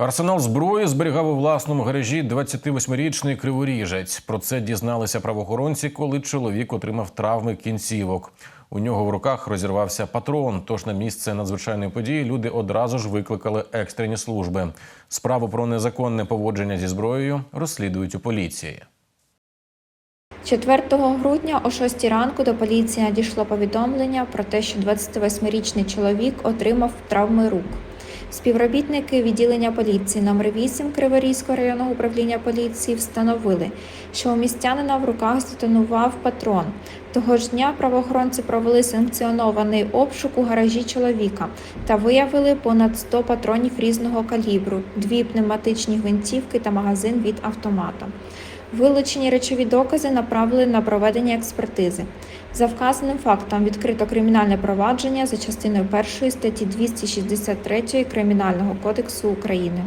Арсенал зброї зберігав у власному гаражі 28-річний криворіжець. Про це дізналися правоохоронці, коли чоловік отримав травми кінцівок. У нього в руках розірвався патрон. Тож на місце надзвичайної події люди одразу ж викликали екстрені служби. Справу про незаконне поводження зі зброєю розслідують у поліції. 4 грудня о 6 ранку до поліції надійшло повідомлення про те, що 28-річний чоловік отримав травми рук. Співробітники відділення поліції номер 8 Криворізького районного управління поліції встановили, що у містянина в руках здетонував патрон. Того ж дня правоохоронці провели санкціонований обшук у гаражі чоловіка та виявили понад 100 патронів різного калібру, дві пневматичні гвинтівки та магазин від автомата. Вилучені речові докази направили на проведення експертизи. За вказаним фактом відкрито кримінальне провадження за частиною 1 статті 263 Кримінального кодексу України.